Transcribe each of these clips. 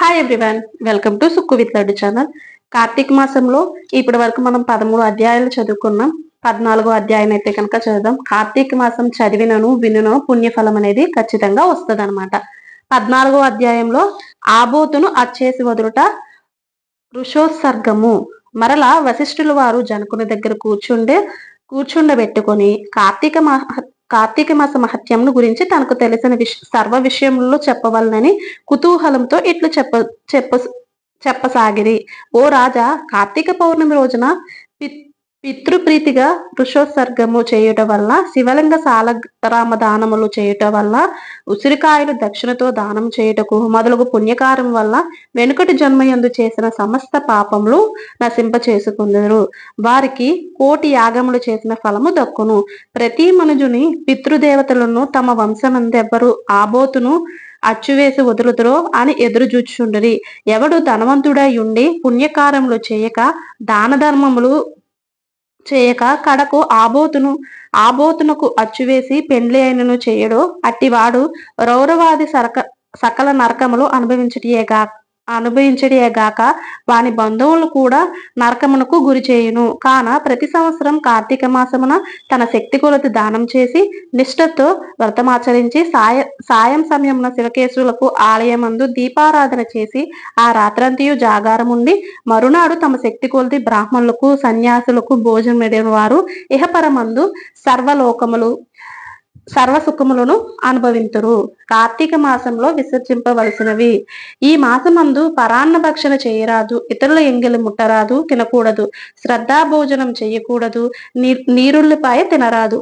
Hi everyone welcome to Sukku with Laddu channel Karthika మాసంలో ఇప్పటి వరకు మనం పదమూడు అధ్యాయాలు చదువుకున్నాం పద్నాలుగో అధ్యాయం అయితే కనుక చదువుదాం కార్తీక మాసం చదివినను వినును పుణ్యఫలం అనేది ఖచ్చితంగా వస్తుంది అనమాట పద్నాలుగో అధ్యాయంలో ఆబోతును అచ్చేసి వదులుట ఋషోత్సర్గము మరలా వశిష్ఠుల వారు జనకుని దగ్గర కూర్చుండే కూర్చుండబెట్టుకొని కార్తీక మాస కార్తీక మాస మహత్యంను గురించి తనకు తెలిసిన విష సర్వ విషయంలో చెప్పవలనని కుతూహలంతో ఇట్లు చెప్ప చెప్ప చెప్పసాగిరి. ఓ రాజా కార్తీక పౌర్ణమి రోజున పితృప్రీతిగా వృషోత్సర్గము చేయుట వల్ల శివలింగ సాలగ్రామ దానములు చేయుట వల్ల ఉసిరికాయలు దక్షిణతో దానం చేయుటకు మొదలగు పుణ్యకారం వల్ల వెనుకటి జన్మయందు చేసిన సమస్త పాపములు నశింప చేసుకుందరు వారికి కోటి యాగములు చేసిన ఫలము దక్కును. ప్రతి మనుజుని పితృదేవతలను తమ వంశమందెవ్వరు ఆబోతును అచ్చువేసి వదులుతురో అని ఎదురు చూచుండరి ఎవడు ధనవంతుడై ఉండి పుణ్యకారములు చేయక దాన ధర్మములు చేయక కడకు ఆబోతును ఆబోతునకు అచ్చువేసి పెండ్లి అయినను చేయడు. అట్టివాడు రౌరవాది సరక సకల నరకములు అనుభవించుటయేగా. గాక వాని బంధువులు కూడా నరకమునకు గురి చేయును. కాన ప్రతి సంవత్సరం కార్తీక మాసమున తన శక్తి కొలది దానం చేసి నిష్ఠతో వ్రతమాచరించి సాయ సాయం సమయమున శివకేశులకు ఆలయమందు దీపారాధన చేసి ఆ రాత్రంతియు జాగారం ఉండి మరునాడు తమ శక్తి కొలది బ్రాహ్మణులకు సన్యాసులకు భోజనం వారు ఇహపరమందు సర్వలోకములు సర్వ సుఖములను అనుభవింతురు. కార్తీక మాసంలో విసర్జింపవలసినవి. ఈ మాసమందు పరాన్న భక్షణ చేయరాదు ఇతరుల ఎంగిలి ముట్టరాదు తినకూడదు శ్రద్ధా భోజనం చేయకూడదు నీరుల్లిపాయ తినరాదు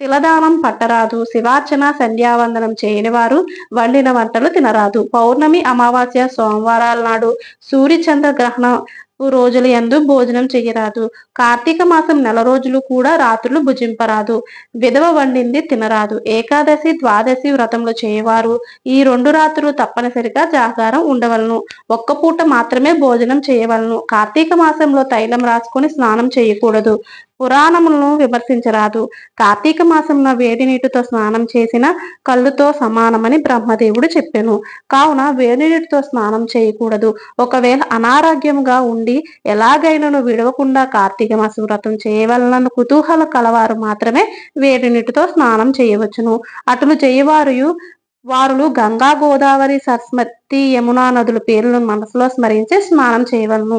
తిలదానం పట్టరాదు శివార్చన సంధ్యావందనం చేయని వారు వండిన వంటలు తినరాదు. పౌర్ణమి అమావాస్య సోమవారాల నాడు సూర్యచంద్ర గ్రహణం రోజులు ఎందు భోజనం చెయ్యరాదు. కార్తీక మాసం నెల రోజులు కూడా రాత్రులు భుజింపరాదు. విధవ వండింది తినరాదు. ఏకాదశి ద్వాదశి వ్రతంలో చేయవారు. ఈ రెండు రాత్రులు తప్పనిసరిగా జాగారం ఉండవలను. ఒక్క పూట మాత్రమే భోజనం చేయవలను. కార్తీక మాసంలో తైలం రాసుకొని స్నానం చేయకూడదు. పురాణములను విమర్శించరాదు. కార్తీక మాసంలో వేడి నీటితో స్నానం చేసిన కళ్ళుతో సమానమని బ్రహ్మదేవుడు చెప్పాను. కావున వేడి నీటితో స్నానం చేయకూడదు. ఒకవేళ అనారోగ్యంగా ఉండి ఎలాగైనాను విడవకుండా కార్తీక మాస వ్రతం చేయవలన కుతూహల కలవారు మాత్రమే వేడి నీటితో స్నానం చేయవచ్చును. అటులు చేయవారు వారులు గంగా గోదావరి సరస్వతి యమునా నదుల పేర్లను మనసులో స్మరించి స్నానం చేయవలను.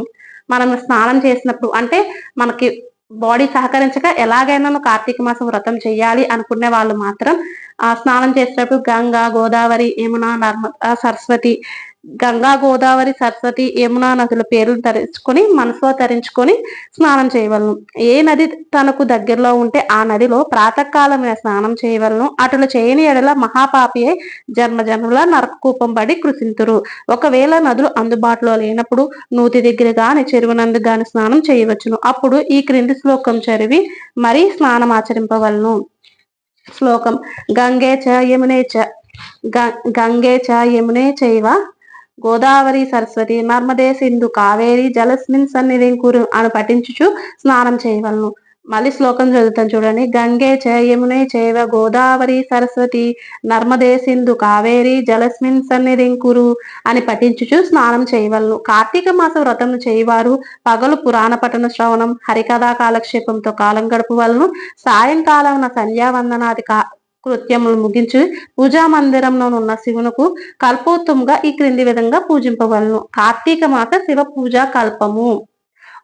మనం స్నానం చేసినప్పుడు అంటే మనకి బాడీ సహకరించక ఎలాగైనా కార్తీక మాసం వ్రతం చేయాలి అనుకునే వాళ్ళు మాత్రం ఆ స్నానం చేసేటప్పుడు గంగా గోదావరి యమున నర్మద సరస్వతి గంగా గోదావరి సరస్వతి యమునా నదుల పేర్లు ధరించుకొని మనసులో ధరించుకొని స్నానం చేయవలను. ఏ నది తనకు దగ్గరలో ఉంటే ఆ నదిలో ప్రాతకాలమైన స్నానం చేయవలను. అటులు చేయని ఎడల మహాపాపి జన్మ జన్మల నరకూపం పడి కృషింతురు ఒకవేళ నదులు అందుబాటులో లేనప్పుడు నూతి దగ్గర గాని చెరువునందు గాని స్నానం చేయవచ్చును. అప్పుడు ఈ క్రింది శ్లోకం చదివి మరీ స్నానం ఆచరింపవలను. శ్లోకం గంగే చ యమునే చ గంగే చ యమునే చైవ గోదావరి సరస్వతి నర్మదే సింధు కావేరి జలస్మిన్ సన్నిధింకురు అని పఠించుచు స్నానం చేయవలను. మళ్ళీ శ్లోకం చదువుతాను చూడండి. గంగే చ యమునే చేవ గోదావరి సరస్వతి నర్మదే సింధు కావేరి జలస్మిన్ సన్నిధింకురు అని పఠించుచు స్నానం చేయవలను. కార్తీక మాస వ్రతం చేయవారు పగలు పురాణ పఠన శ్రవణం హరికథా కాలక్షేపంతో కాలం గడుపు వలను సాయంకాలం సంధ్యావందనాది కృత్యములు ముగించి పూజా మందిరంలో ఉన్న శివునకు కల్పోత్తముగా ఈ క్రింది విధంగా పూజింపవలను. కార్తీక మాస శివ పూజా కల్పము.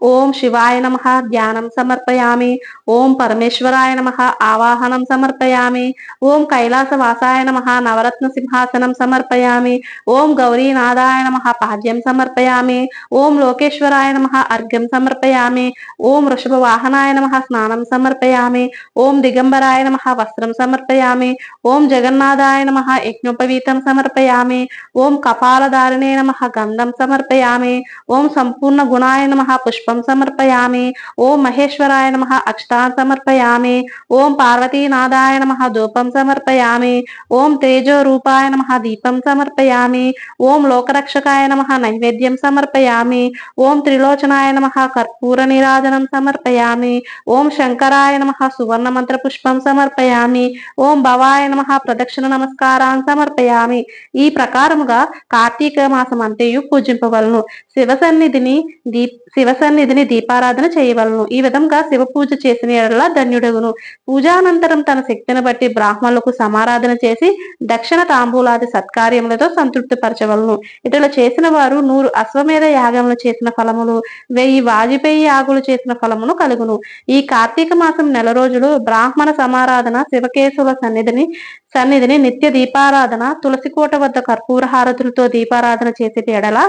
ఓం శివాయ నమ ధ్యానం సమర్పయామి. ఓం పరమేశ్వరాయ నమ ఆవాహనం సమర్పయామి. ఓం కైలాసవాసాయ నమ నవరత్న సింహాసనం సమర్పయామి. ఓం గౌరీనాథాయ నమ పాద్యం సమర్పయామి. ఓం లోకేశ్వరాయ నమ అర్ఘ్యం సమర్పయామి. ఓం వృషభ వాహనాయ నమ స్నానం సమర్పయామి. ఓం దిగంబరాయ నమ వస్త్రం సమర్పయామి. ఓం జగన్నాథాయ నమ యజ్ఞోపవీతం సమర్పయామి. ఓం కపాలధారిణే నమ గంధం సమర్పయామి. ఓం సంపూర్ణ గుణాయ నమ పుష్ప పుష్పం సమర్పయామి ఓం మహేశ్వరాయ నమ అక్షతాన్ సమర్పయామి ఓం పార్వతీనాథాయ నమ ధూపం సమర్పయామి ఓం తేజో రూపాయ నమ దీపం సమర్పయామి ఓం లోకరక్షకాయ నమ నైవేద్యం సమర్పయామి ఓం త్రిలోచనాయ నమ కర్పూర నిరాజనం సమర్పయామి ఓం శంకరాయ నమ సువర్ణ మంత్ర పుష్పం సమర్పయామి ఓం భవాయ నమ ప్రదక్షిణ నమస్కారాన్ని సమర్పయామి ఈ ప్రకారముగా కార్తీక మాసం అంతయు పూజింపవలను. శివ సన్నిధిని దీప్ శివ నిధిని దీపారాధన చేయవలను. ఈ విధంగా శివ పూజ చేసిన ఎడలా ధన్యుడగును. పూజానంతరం తన శక్తిని బట్టి బ్రాహ్మణులకు సమారాధన చేసి దక్షిణ తాంబూలాది సత్కార్యములతో సంతృప్తి పరచవలను ఇటుల చేసిన వారు నూరు అశ్వమేధ యాగములు చేసిన ఫలములు వెయ్యి వాజపేయి యాగులు చేసిన ఫలమును కలుగును. ఈ కార్తీక మాసం నెల రోజులు బ్రాహ్మణ సమారాధన శివకేశుల సన్నిధిని సన్నిధిని నిత్య దీపారాధన తులసి కోట వద్ద కర్పూర హారతులతో దీపారాధన చేసే ఎడల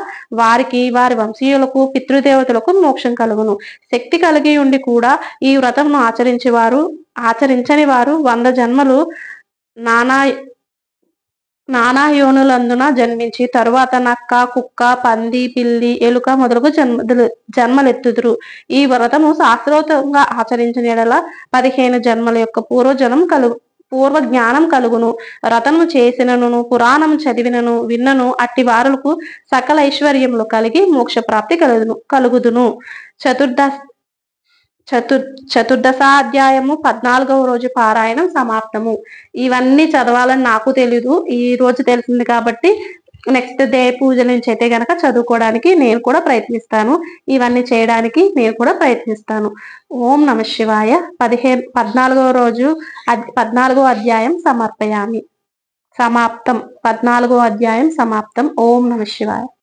వారికి వారి వంశీయులకు పితృదేవతలకు మోక్షం కలుగును. శక్తి కలిగి ఉండి కూడా ఈ వ్రతమును ఆచరించేవారు ఆచరించని వారు వంద జన్మలు నానా నానా యోనులందున జన్మించి తరువాత నక్క కుక్క పంది పిల్లి ఎలుక మొదలగు జన్మ జన్మలెత్తుదురు. ఈ వ్రతము శాస్త్రోతంగా ఆచరించిన ఎడల పదిహేను జన్మల యొక్క పూర్వజనం కలుగు పూర్వ జ్ఞానం కలుగును. రథము చేసినను పురాణం చదివినను విన్నను అట్టి వారులకు సకల ఐశ్వర్యములు కలిగి మోక్ష ప్రాప్తి కలుగును కలుగుదును. చతుర్ద చతుర్ చతుర్దశాధ్యాయము పద్నాలుగవ రోజు పారాయణం సమాప్తము. ఇవన్నీ చదవాలని నాకు తెలీదు. ఈ రోజు తెలిసింది కాబట్టి నెక్స్ట్ డే పూజ నుంచి అయితే గనక చదువుకోవడానికి నేను కూడా ప్రయత్నిస్తాను. ఇవన్నీ చేయడానికి నేను కూడా ప్రయత్నిస్తాను. ఓం నమ శివాయ. పదిహేను పద్నాలుగవ రోజు పద్నాలుగో అధ్యాయం సమర్పయామి. సమాప్తం. పద్నాలుగో అధ్యాయం సమాప్తం. ఓం నమ శివాయ.